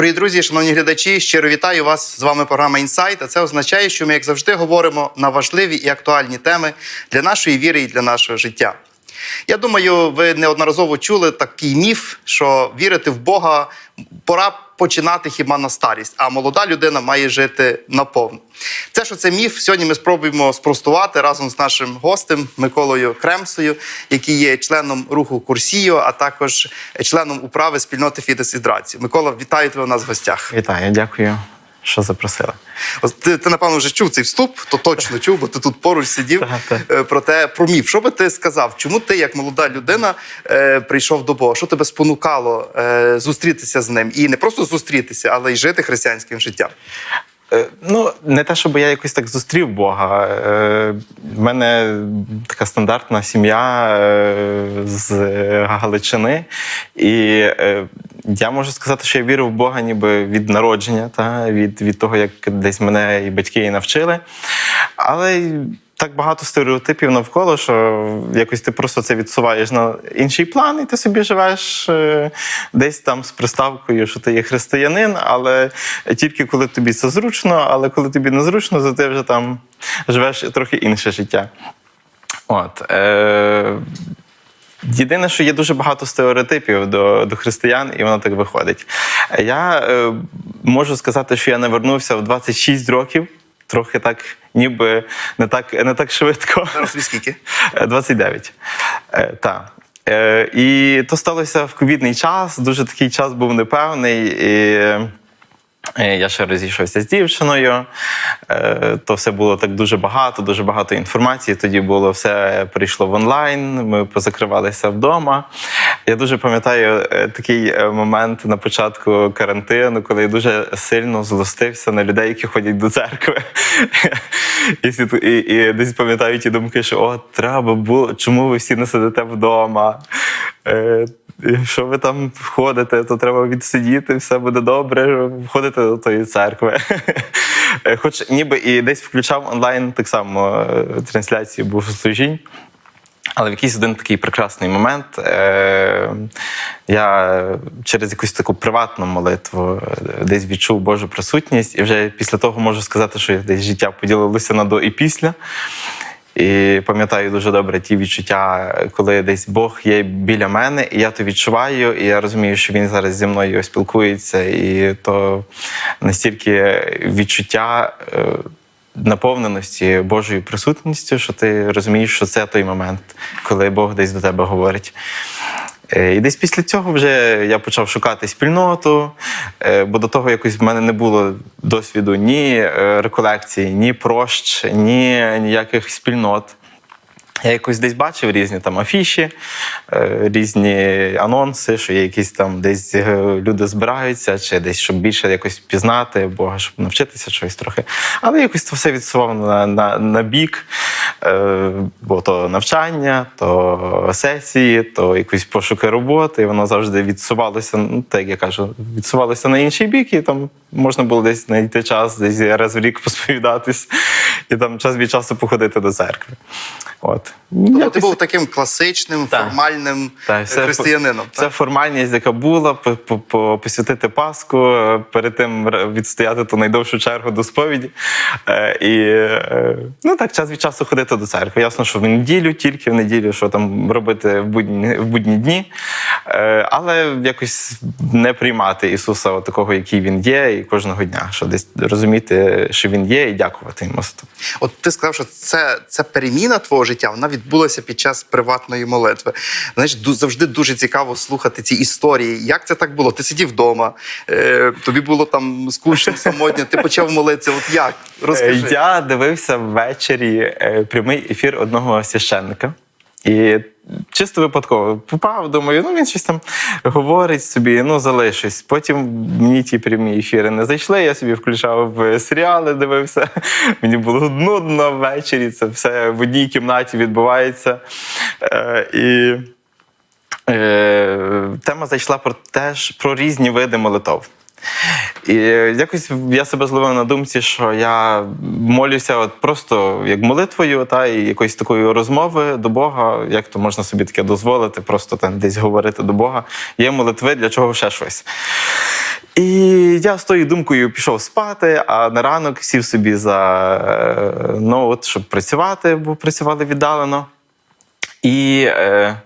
Дорогі друзі, шановні глядачі, щиро вітаю вас. З вами програма Інсайт. А це означає, що ми, як завжди, говоримо на важливі і актуальні теми для нашої віри і для нашого життя. Я думаю, ви неодноразово чули такий міф, що вірити в Бога пора починати хіба на старість, а молода людина має жити наповну. Це що це міф. Сьогодні ми спробуємо спростувати разом з нашим гостем Миколою Кремсою, який є членом руху Курсіо, а також членом управи спільноти Фідес Відрації. Микола, вітаю тебе у нас в гостях. Вітаю, дякую, що запросили. Ось Ти, ти напевно вже чув цей вступ, то точно чув, бо ти тут поруч сидів. Е, Про те, про міф. Що би ти сказав? Чому ти, як молода людина, е, прийшов до Бога? Що тебе спонукало е, зустрітися з ним? І не просто зустрітися, але й жити християнським життям? Е, Ну, не те, щоб я якось так зустрів Бога. Е, В мене така стандартна сім'я е, з Галичини. І я можу сказати, що я вірив в Бога ніби від народження, та, від, від того, як десь мене і батьки і навчили. Але так багато стереотипів навколо, що якось ти просто це відсуваєш на інший план, і ти собі живеш е, десь там з приставкою, що ти є християнин, але тільки коли тобі це зручно, але коли тобі не зручно, то ти вже там живеш трохи інше життя. От. Е- Єдине, що є дуже багато стереотипів до, до християн, і воно так виходить. Я е, можу сказати, що я не вернувся в 26 років, трохи так, ніби не так, не так швидко. Зараз скільки? Е, 29. Е, так. Е, і то сталося в ковідний час. Дуже такий час був непевний. І е, я ще розійшовся з дівчиною. Е, то все було так дуже багато, дуже багато інформації. Тоді було все прийшло в онлайн. Ми позакривалися вдома. Я дуже пам'ятаю е, такий е, момент на початку карантину, коли я дуже сильно злостився на людей, які ходять до церкви. І, і, і десь пам'ятаю ті думки, що о, треба було, чому ви всі не сидите вдома? Е, Якщо ви там ходите, то треба відсидіти, все буде добре, входите до тої церкви. Хоч ніби і десь включав онлайн так само трансляції богослужінь. Але в якийсь один такий прекрасний момент е, я через якусь таку приватну молитву е, десь відчув Божу присутність, і вже після того можу сказати, що десь життя поділилося на до і після. І пам'ятаю дуже добре ті відчуття, коли десь Бог є біля мене, і я то відчуваю, і я розумію, що він зараз зі мною спілкується, і то настільки відчуття. е, Наповненості Божою присутністю, що ти розумієш, що це той момент, коли Бог десь до тебе говорить. Е, І десь після цього вже я почав шукати спільноту, е, бо до того якось в мене не було досвіду ні е, реколекції, ні прощ, ні ніяких спільнот. Я якось десь бачив різні там афіші, е, різні анонси, що є якісь там десь е, люди збираються, чи десь щоб більше якось пізнати Бога, щоб навчитися чогось трохи. Але якось це все відсував на, на, на бік, е, бо то навчання, то сесії, то якісь пошуки роботи. Воно завжди відсувалося, ну так як я кажу, відсувалося на інший бік, і там можна було десь знайти час, десь раз в рік посповідатись, і там час від часу походити до церкви. От. Тобто ти був таким класичним, Так. формальним так, е, все, християнином. Це так? формальність, яка була, по- по- по- посвятити Пасху, е, перед тим відстояти ту найдовшу чергу до сповіді. Е, І ну так, час від часу ходити до церкви. Ясно, що в неділю, тільки в неділю, що там робити в будні, в будні дні. Е, Але якось не приймати Ісуса от такого, який він є, і кожного дня, що десь розуміти, що він є, і дякувати йому. От ти сказав, що це, це переміна твого життя, вона відбулася під час приватної молитви. Знаєш, завжди дуже цікаво слухати ці історії. Як це так було? Ти сидів вдома, е, тобі було там скучно, самотньо, ти почав молитися. От як? Розкажи. Е, Я дивився ввечері е, прямий ефір одного священника. І чисто випадково попав, думаю, ну він щось там говорить собі, ну залишусь. Потім мені ті прямі ефіри не зайшли. Я собі включав е, серіали, дивився. Мені було нудно ввечері. Це все в одній кімнаті відбувається. Е, І е, тема зайшла про теж про різні види молитов. І якось я себе зловив на думці, що я молюся от просто як молитвою, та і якоюсь такою розмови до Бога. Як то можна собі таке дозволити, просто там десь говорити до Бога. Є молитви для чого ще щось. І я з тою думкою пішов спати, а на ранок сів собі за е, ноут, щоб працювати, бо працювали віддалено. І е,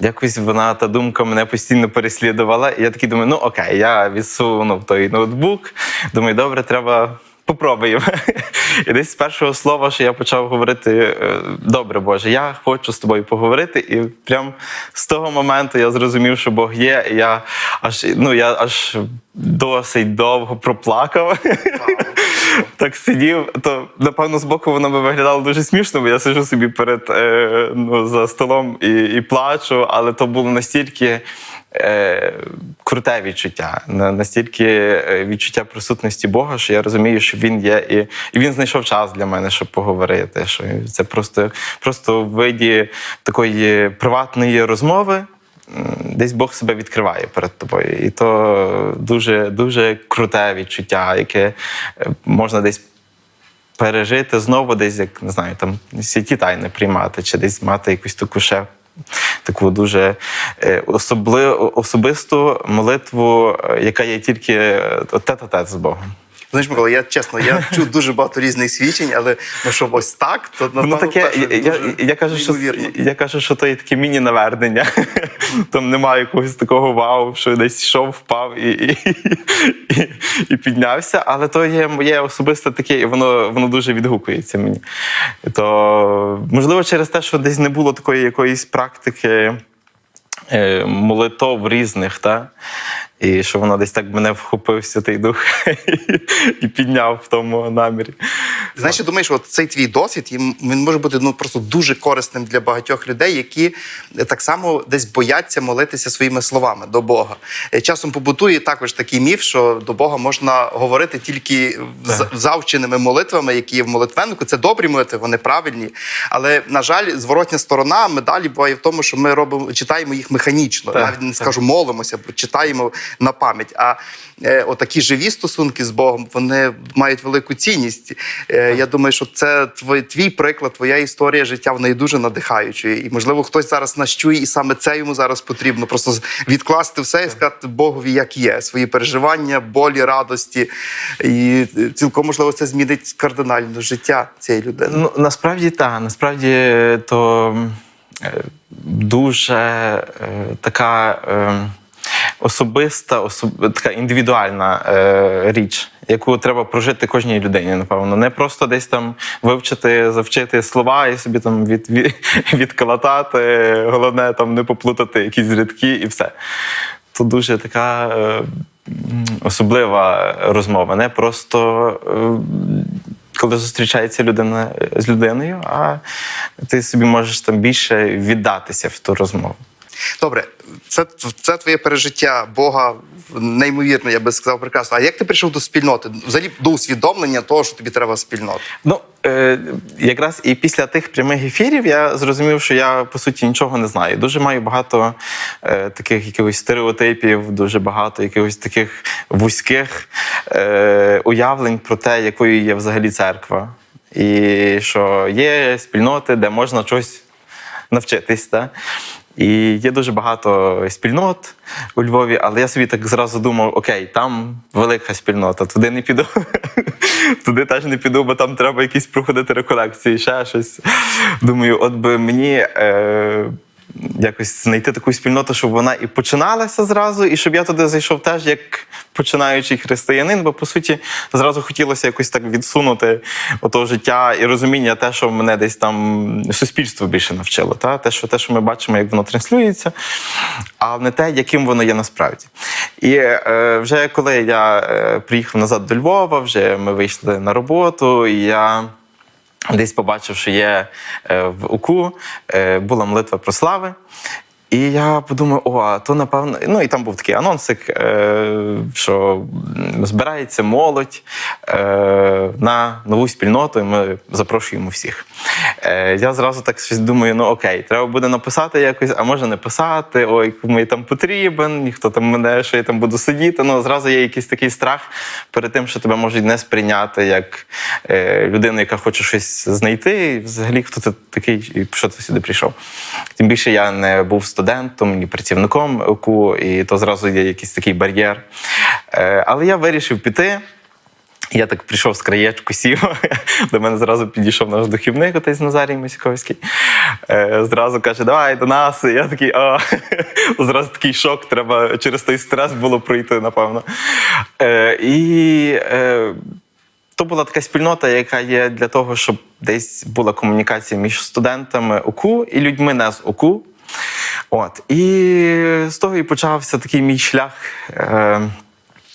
якось вона, та думка мене постійно переслідувала. І я такий думаю, ну окей, я відсунув той ноутбук. Думаю, добре, треба. Попробуємо. І десь з першого слова, що я почав говорити: е, добре, Боже, я хочу з тобою поговорити. І прям з того моменту я зрозумів, що Бог є. І я аж ну я аж досить довго проплакав. Так сидів, то напевно з боку воно би виглядало дуже смішно, бо я сиджу собі перед е, ну, за столом і, і плачу, але то було настільки е, круте відчуття, настільки е, відчуття присутності Бога, що я розумію, що він є, і, і він знайшов час для мене, щоб поговорити. Що це просто, просто в виді такої приватної розмови. Десь Бог себе відкриває перед тобою. І то дуже, дуже круте відчуття, яке е, можна десь пережити знову, десь, як не знаю, там святі тайни приймати, чи десь мати якусь таку ще таку дуже е, особли, особисту молитву, е, яка є тільки тет-а-тет з Богом. Знаєш, Микола, я чесно, я чув дуже багато різних свідчень, але ну щоб ось так, то Ну таке, я, я, я, кажу, що, я кажу, що то є таке міні-навернення. Там немає якогось такого вау, що десь йшов, впав і, і, і, і піднявся. Але то є моє особисте таке, і воно, воно дуже відгукується мені. То, можливо, через те, що десь не було такої якоїсь практики е, молитов різних, та? І що воно десь так мене вхопив Святий Дух і підняв в тому намірі. Знаєш, я думаю, що от цей твій досвід він може бути ну просто дуже корисним для багатьох людей, які так само десь бояться молитися своїми словами до Бога. Е, Часом побутує також такий міф, що до Бога можна говорити тільки завченими молитвами, які є в молитвеннику. Це добрі молитви, вони правильні. Але на жаль, зворотня сторона медалі буває в тому, що ми робимо читаємо їх механічно, Так, навіть не скажу молимося, бо читаємо на пам'ять. А е, отакі живі стосунки з Богом вони мають велику цінність. Е, я думаю, що це твій, твій приклад, твоя історія життя вона є дуже надихаючою. І можливо, хтось зараз нас чує, і саме це йому зараз потрібно. Просто відкласти все і сказати Богові, як є, свої переживання, болі, радості. І е, цілком можливо це змінить кардинально життя цієї людини. Ну, насправді так. Насправді е, то е, дуже е, така е, особиста, особ... така індивідуальна е, річ, яку треба прожити кожній людині, напевно. Не просто десь там вивчити, завчити слова і собі там від, від, відколотати. Головне там не поплутати якісь рядки і все. То дуже така. Е, Особлива розмова, не просто е, коли зустрічається людина з людиною, а ти собі можеш там більше віддатися в ту розмову. Добре, це, це твоє пережиття Бога неймовірно, я би сказав, прекрасно. А як ти прийшов до спільноти? Взагалі до усвідомлення того, що тобі треба спільнота? Ну, е, якраз і після тих прямих ефірів я зрозумів, що я по суті нічого не знаю. Дуже маю багато е, таких якихось стереотипів, дуже багато якихось таких вузьких е, уявлень про те, якою є взагалі церква. І що є спільноти, де можна щось навчитись. Та? І є дуже багато спільнот у Львові, але я собі так зразу думав: окей, там велика спільнота, туди не піду. Туди теж не піду, бо там треба якісь проходити реколекції, ще щось. Думаю, от би мені е, якось знайти таку спільноту, щоб вона і починалася зразу, і щоб я туди зайшов теж як починаючий християнин, бо по суті зразу хотілося якось так відсунути ото життя і розуміння, те, що мене десь там суспільство більше навчило, та? Те, що, те, що ми бачимо, як воно транслюється, а не те, яким воно є насправді. І е, вже коли я е, приїхав назад до Львова, вже ми вийшли на роботу, і я. Десь побачив, що є е, в УКУ, е, була молитва про слави. І я подумав, о, а то напевно. Ну і там був такий анонсик, е, що збирається молодь е, на нову спільноту, і ми запрошуємо всіх. Е, я зразу так щось думаю: ну окей, треба буде написати якось, а може не писати. Ой, кому я там потрібен, ніхто там мене, що я там буду сидіти. Ну зразу є якийсь такий страх перед тим, що тебе можуть не сприйняти як е, людину, яка хоче щось знайти. І взагалі, хто ти такий, і що ти сюди прийшов. Тим більше я не був студентом, ні працівником ОКУ, і то зразу є якийсь такий бар'єр. Е, але я вирішив піти. Я так прийшов з краєчку, сів. До мене зразу підійшов наш духівник, отець Назарій Мисяковський. Е, зразу каже, давай до нас. І я такий, а зразу такий шок, треба через той стрес було пройти, напевно. Е, і то була така спільнота, яка є для того, щоб десь була комунікація між студентами ОКУ і людьми не з ОКУ. От. І з того і почався такий мій шлях. Е,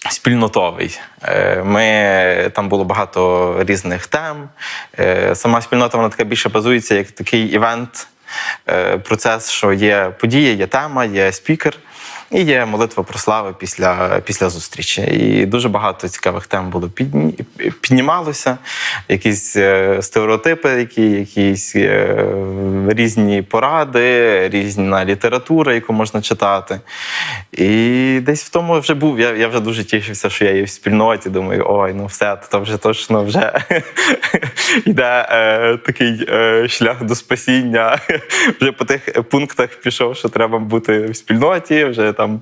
Спільнотовий. Е, Ми там було багато різних тем. Е, Сама спільнота вона така більше базується як такий івент, е, процес, що є подія, є тема, є спікер. І є молитва про слави після, після зустрічі. І дуже багато цікавих тем було підні, піднімалося. Якісь е, стереотипи, які, якісь е, різні поради, різна література, яку можна читати. І десь в тому вже був. Я, я вже дуже тішився, що я є в спільноті. Думаю, ой, ну все, то вже точно вже йде е, такий шлях до спасіння. Вже по тих пунктах пішов, що треба бути в спільноті, вже там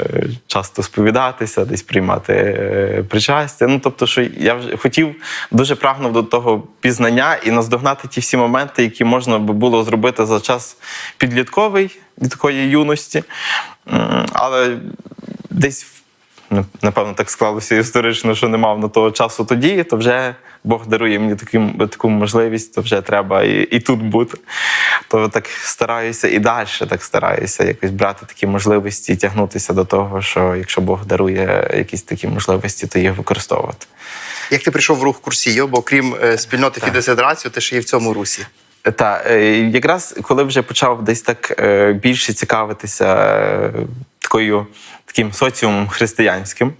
е, часто сповідатися, десь приймати е, причастя. Ну тобто, що я вже хотів дуже прагнув до того пізнання і наздогнати ті всі моменти, які можна би було зробити за час підлітковий від такої юності. Але десь напевно так склалося історично, що не мав на того часу тоді, то вже Бог дарує мені таку, таку можливість, то вже треба і, і тут бути. То так стараюся і далі так стараюся якось брати такі можливості і тягнутися до того, що якщо Бог дарує якісь такі можливості, то їх використовувати. Як ти прийшов в рух Курсійо, бо крім е, спільноти Фідес Генерацію, ти ще є в цьому русі. Так, якраз коли вже почав десь так е, більше цікавитися е, такою таким соціумом християнським.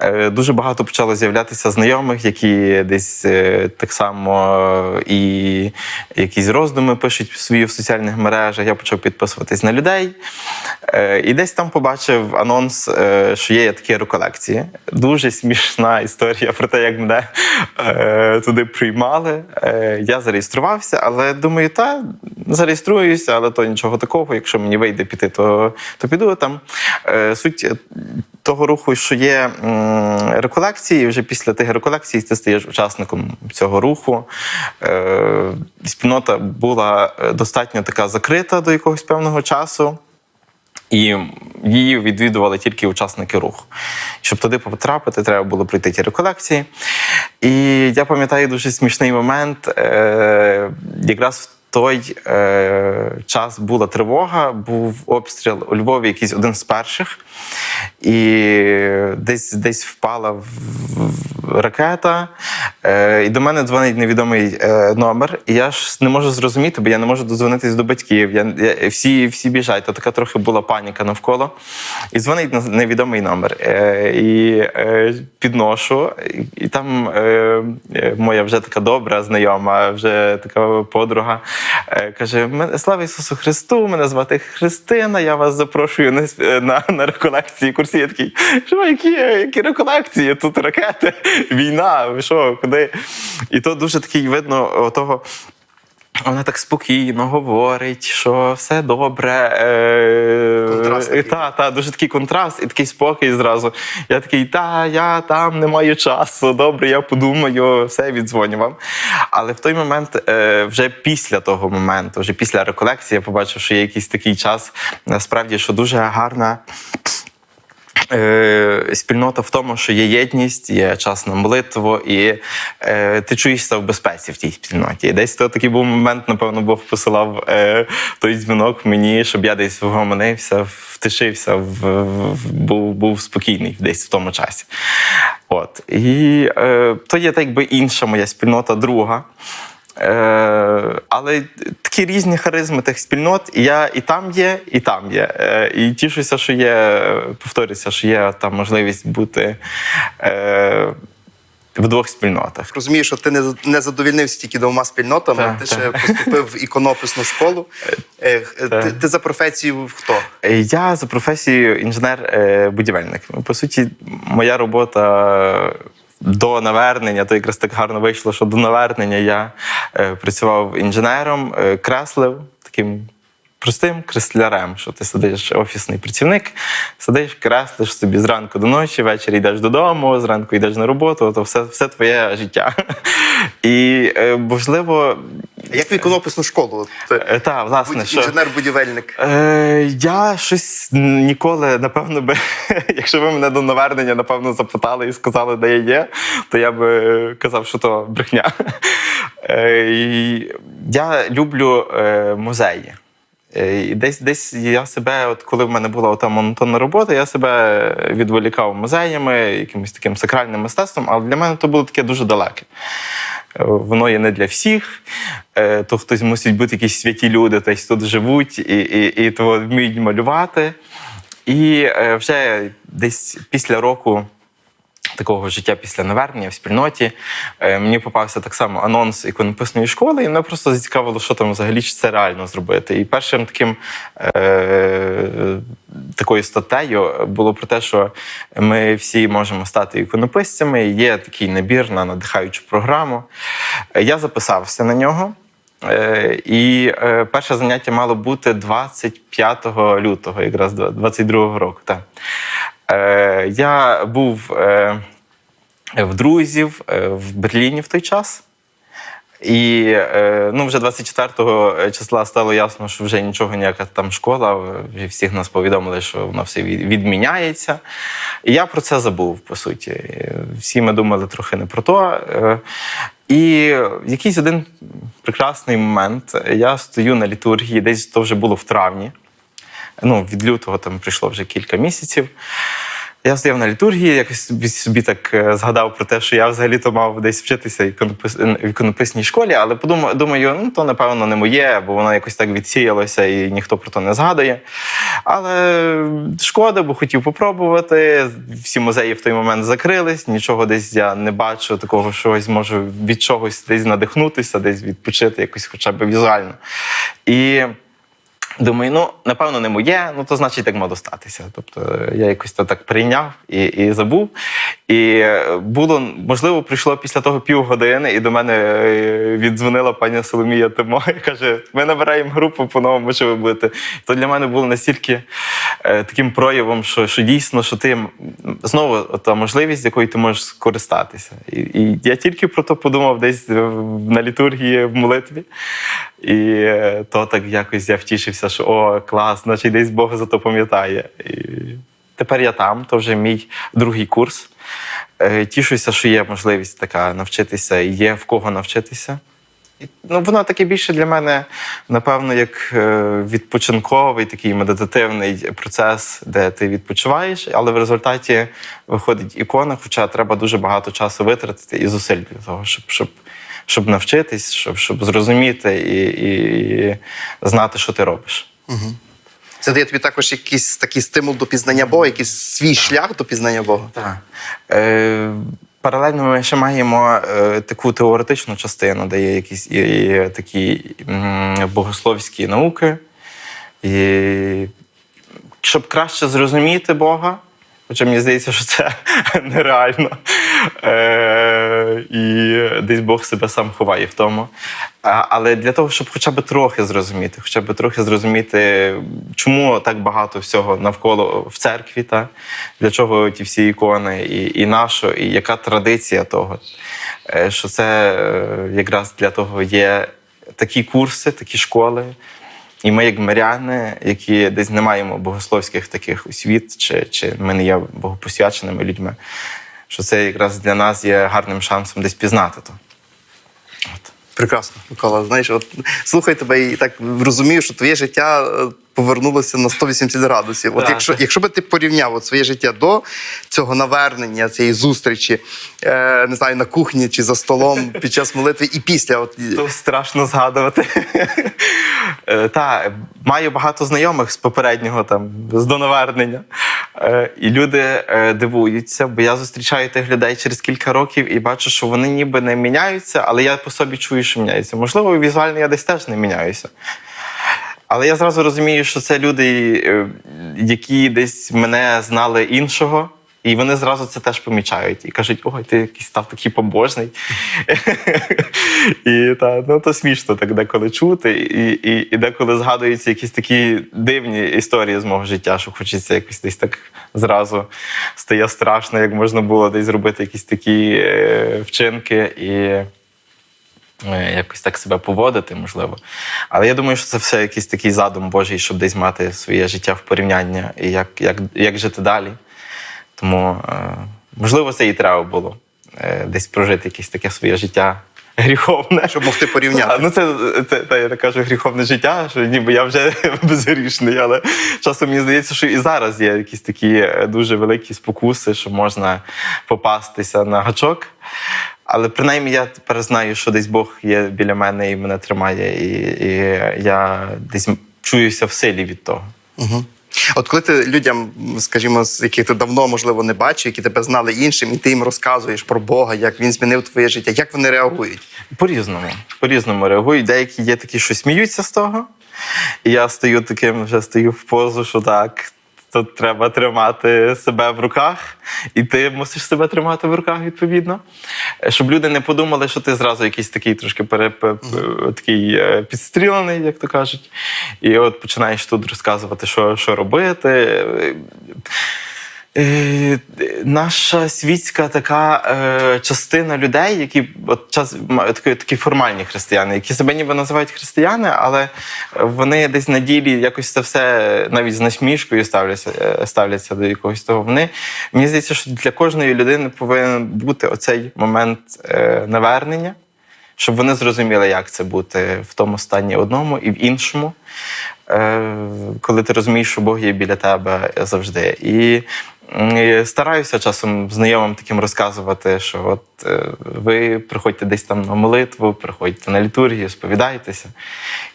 Е, Дуже багато почало з'являтися знайомих, які десь е, так само і якісь роздуми пишуть свої в соціальних мережах. Я почав підписуватись на людей. Е, І десь там побачив анонс, е, що є такі реколекції. Дуже смішна історія про те, як мене е, туди приймали. Е, Я зареєструвався, але думаю, та зареєструюся, але то нічого такого. Якщо мені вийде піти, то, то піду там. Е, Суть того руху, що є реколекції, вже після тих реколекцій ти стаєш учасником цього руху. Е, Спільнота була е, достатньо така закрита до якогось певного часу. І її відвідували тільки учасники руху. Щоб туди потрапити, треба було пройти ті реколекції. І я пам'ятаю дуже смішний момент. Е, якраз в той е, час була тривога, був обстріл у Львові, якийсь один з перших, і десь, десь впала в, в ракета. Е, і до мене дзвонить невідомий е, номер, і я ж не можу зрозуміти, бо я не можу дозвонитись до батьків. Я, я, всі, всі біжать, то така трохи була паніка навколо. І дзвонить невідомий номер. Е, і е, підношу, і, і там е, е, моя вже така добра знайома, вже така подруга. Е, каже: Слава Ісусу Христу! Мене звати Христина. Я вас запрошую на, на, на реколекції. Курсі я такий, що які, які реколекції? Тут ракети, війна. Що, куди? І то дуже такий видно того. Вона так спокійно говорить, що все добре. Е, Контраст такий. та, та, дуже такий контраст і такий спокій зразу. Я такий, та, я там не маю часу, добре, я подумаю, все віддзвоню вам. Але в той момент, е, вже після того моменту, вже після реколекції, я побачив, що є якийсь такий час, насправді, що дуже гарна. Спільнота в тому, що є єдність, є час на молитву, і е, ти чуєшся в безпеці в тій спільноті. І десь то такий був момент, напевно, Бог посилав е, той дзвінок мені, щоб я десь вгомонився, втишився, в, в- був, був спокійний десь в тому часі. От. І е, то є так би інша моя спільнота, друга. Е, але такі різні харизми тих спільнот, і я і там є, і там є. Е, і тішуся, що є, повторюся, що є там можливість бути. Е, в двох спільнотах. Розумію, що ти не, не задовільнився тільки двома спільнотами, Так, ти так. ще поступив в іконописну школу. Так. Ти, ти за професією хто? Я за професією інженер-будівельник. По суті, моя робота до навернення, то якраз так гарно вийшло, що до навернення я е, працював інженером, е, креслив таким. Простим креслярем, що ти сидиш офісний працівник, сидиш, креслиш собі зранку до ночі, ввечері йдеш додому, зранку йдеш на роботу, то все, все твоє життя. І е, можливо, Як в іконописну школу? Е, та, власне, інженер-будівельник. Е, я щось ніколи, напевно, би, якщо ви мене до навернення, напевно, запитали і сказали, де я є, то я би казав, що то брехня. Е, я люблю е, музеї. Е, десь, десь я себе, от коли в мене була ота монотонна робота, я себе відволікав музеями, якимось таким сакральним мистецтвом, але для мене то було таке дуже далеке. Е, Воно є не для всіх. Е, То хтось мусить бути якісь святі люди, десь тут живуть і, і, і то вміють малювати. І вже десь після року такого життя після навернення в спільноті е, мені попався так само анонс іконописної школи, і мене просто зацікавило, що там взагалі чи це реально зробити. І першим таким е, такою статтею було про те, що ми всі можемо стати іконописцями. Є такий набір на надихаючу програму. Я записався на нього. Е, І е, перше заняття мало бути 25 лютого, якраз 22 року. Так. Е, Я був е, в друзів е, в Берліні в той час. І ну, вже 24 числа стало ясно, що вже нічого ніяка там школа. Всіх нас повідомили, що воно все відміняється. І я про це забув, по суті. Всі ми думали трохи не про то. І в якийсь один прекрасний момент я стою на літургії, десь то вже було в травні. Ну, від лютого там прийшло вже кілька місяців. Я стояв на літургії, якось собі, так е, згадав про те, що я взагалі-то мав десь вчитися в іконописній школі, але подумав, думаю, ну то напевно не моє, бо воно якось так відсіялося і ніхто про то не згадує. Але шкода, бо хотів попробувати. Всі музеї в той момент закрились, нічого десь я не бачу, такого щось можу від чогось десь надихнутися, десь відпочити, якось хоча б візуально. І Думаю, ну напевно, не моє, ну то значить так могло статися. Тобто я якось то так прийняв і, і забув. І е, було, можливо, прийшло після того півгодини, і до мене е, віддзвонила пані Соломія Тимо і каже: ми набираємо групу по-новому, що ви будете. То для мене було настільки е, таким проявом, що, що дійсно, що ти знову та можливість, якою ти можеш скористатися. І, і я тільки про то подумав десь на літургії в молитві. І е, то так якось я втішився, що о, клас, значить десь Бог за то пам'ятає. І тепер я там, то вже мій другий курс. Е, Тішуся, що є можливість така навчитися, і є в кого навчитися. Ну, воно таке більше для мене, напевно, як е, відпочинковий такий медитативний процес, де ти відпочиваєш, але в результаті виходить ікона, хоча треба дуже багато часу витратити і зусиль для того, щоб, щоб, щоб навчитись, щоб, щоб зрозуміти і, і знати, що ти робиш. Це дає тобі також якийсь такий стимул до пізнання Бога, якийсь свій шлях до пізнання Бога. Так. Е, паралельно ми ще маємо е, таку теоретичну частину, де є якісь і, і такі м, богословські науки. І щоб краще зрозуміти Бога, хоча мені здається, що це нереально. Е, і десь Бог себе сам ховає в тому. Але для того, щоб хоча б трохи зрозуміти, хоча б трохи зрозуміти, чому так багато всього навколо в церкві, та? для чого ті всі ікони, і, і нащо, і яка традиція того, Е, що це е, якраз для того є такі курси, такі школи. І ми, як миряни, які десь не маємо богословських таких освіт, чи, чи ми не є богопосвяченими людьми, що це якраз для нас є гарним шансом десь пізнати то. От. Прекрасно, Микола. Знаєш, от слухай тебе і так розумію, що твоє життя е, повернулося на 180 градусів. От якщо, якщо би ти порівняв от своє життя до цього навернення, цієї зустрічі, е, не знаю, на кухні чи за столом під час молитви, і після, от То страшно згадувати. Е, Та, маю багато знайомих з попереднього там, з донавернення. Е, І люди е, дивуються, бо я зустрічаю тих людей через кілька років і бачу, що вони ніби не міняються, але я по собі чую, що міняються. Можливо, візуально я десь теж не міняюся. Але я зразу розумію, що це люди, е, які десь мене знали іншого, і вони зразу це теж помічають і кажуть: ой, ти якийсь став такий побожний. І та, ну, то смішно так деколи чути. І, і, і деколи згадуються якісь такі дивні історії з мого життя, що хочеться якось десь так зразу стає страшно, як можна було десь зробити якісь такі е, вчинки. І якось так себе поводити, можливо. Але я думаю, що це все якийсь такий задум Божий, щоб десь мати своє життя в порівняння і як, як, як жити далі. Тому, е, можливо, це і треба було е, десь прожити якесь таке своє життя гріховне. щоб могти порівняти. А, ну це, це, це я так кажу гріховне життя, що ніби я вже безгрішний, але часом мені здається, що і зараз є якісь такі е, дуже великі спокуси, що можна попастися на гачок. Але принаймні я тепер знаю, що десь Бог є біля мене і мене тримає, і, і я десь чуюся в силі від того. Угу. От коли ти людям, скажімо, з яких ти давно, можливо, не бачив, які тебе знали іншим, і ти їм розказуєш про Бога, як він змінив твоє життя, як вони реагують? По-різному. По-різному реагують. Деякі є такі, що сміються з того. І я стою таким, вже стою в позу, що так. Тут треба тримати себе в руках, і ти мусиш себе тримати в руках відповідно. Щоб люди не подумали, що ти зразу якийсь такий трошки переп... пе- пе- такий е, підстрілений, як то кажуть. І от починаєш тут розказувати, що, що робити. Е, наша світська така е, частина людей, які от час такі, такі формальні християни, які себе ніби називають християни, але вони десь на ділі якось це все навіть з насмішкою ставляться, е, ставляться до якогось того. Вони мені здається, що для кожної людини повинен бути оцей момент е, навернення, щоб вони зрозуміли, як це бути в тому стані одному і в іншому. Е, коли ти розумієш, що Бог є біля тебе завжди. І і стараюся часом знайомим таким розказувати, що от е, ви приходьте десь там на молитву, приходьте на літургію, сповідайтеся.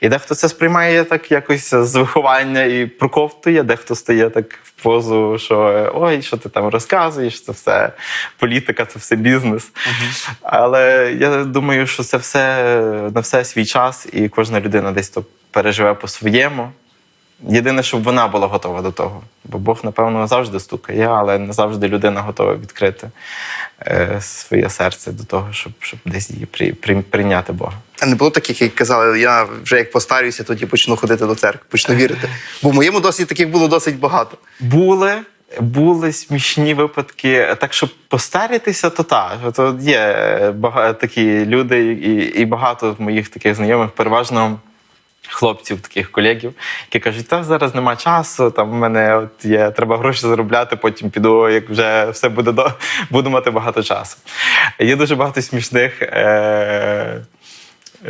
І дехто це сприймає так якось з виховання і проковтує, дехто стає так в позу, що ой, що ти там розказуєш, це все політика, це все бізнес. Але я думаю, що це все на все свій час, і кожна людина десь то переживе по-своєму. Єдине, щоб вона була готова до того. Бо Бог, напевно, завжди стукає, але не завжди людина готова відкрити е, своє серце до того, щоб, щоб десь її при, при, прийняти Бога. А не було таких, які казали, я вже як постарююся, тоді почну ходити до церкви, почну вірити. Бо в моєму досвіді таких було досить багато. Були, були смішні випадки. Так, щоб постарітися, то так. То є багато такі люди, і, і багато моїх таких знайомих, переважно. Хлопців, таких колегів, які кажуть, та зараз нема часу, там в мене от є, треба гроші заробляти, потім піду, як вже все буде до буду мати багато часу. Є дуже багато смішних. Е-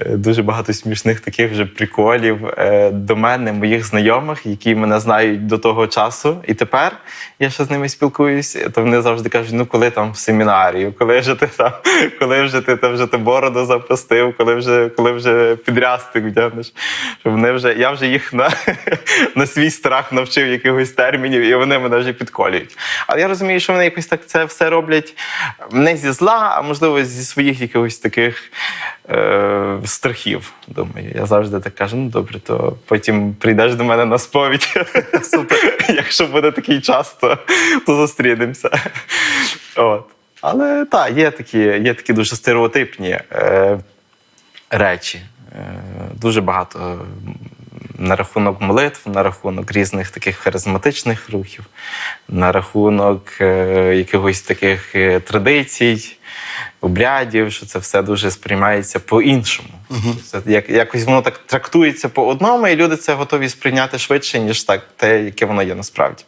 дуже багато смішних таких вже приколів е, до мене, моїх знайомих, які мене знають до того часу. І тепер я ще з ними спілкуюсь, то вони завжди кажуть: ну коли там в семінарію, коли вже ти там, коли вже ти там вже ти бороду запустив, коли вже коли вже підрястик вдягнеш. Що вони вже я вже їх на, на свій страх навчив якихось термінів, і вони мене вже підколюють. Але я розумію, що вони якось так це все роблять не зі зла, а можливо зі своїх якихось таких е, страхів. Думаю, я завжди так кажу: ну добре, то потім прийдеш до мене на сповідь. Супер. Якщо буде такий час, то, то зустрінемося. От. Але так, є такі, є такі дуже стереотипні е, речі. Е, дуже багато на рахунок молитв, на рахунок різних таких харизматичних рухів, на рахунок е, якихось таких е, традицій, обрядів, що це все дуже сприймається по-іншому. Це як, якось воно так трактується по одному, і люди це готові сприйняти швидше, ніж так те, яке воно є насправді.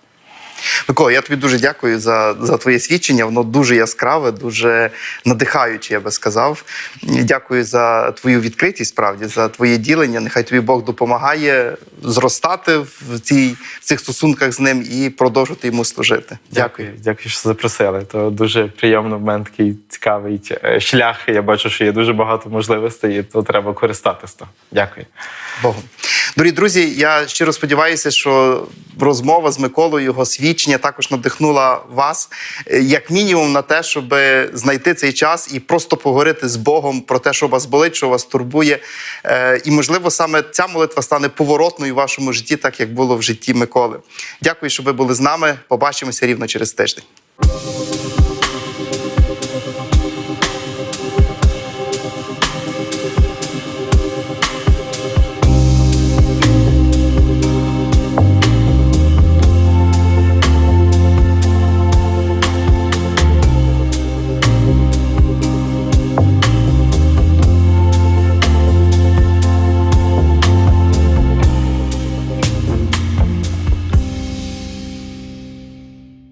Микола, я тобі дуже дякую за, за твоє свідчення. Воно дуже яскраве, дуже надихаюче, я би сказав. Дякую за твою відкритість, справді, за твоє ділення. Нехай тобі Бог допомагає зростати в, цій, в цих стосунках з ним і продовжувати йому служити. Дякую. Дякую, що запросили. То дуже приємно. В мене такий цікавий е, шлях. Я бачу, що є дуже багато можливостей, і то треба користатися. Дякую. Богом. Дорогі друзі, я щиро сподіваюся, що розмова з Миколою, його свідчення також надихнула вас, е, як мінімум, на те, щоб знайти цей час і просто поговорити з Богом про те, що вас болить, що вас турбує. Е, І, можливо, саме ця молитва стане поворотною в вашому житті, так як було в житті Миколи. Дякую, що ви були з нами. Побачимося рівно через тиждень.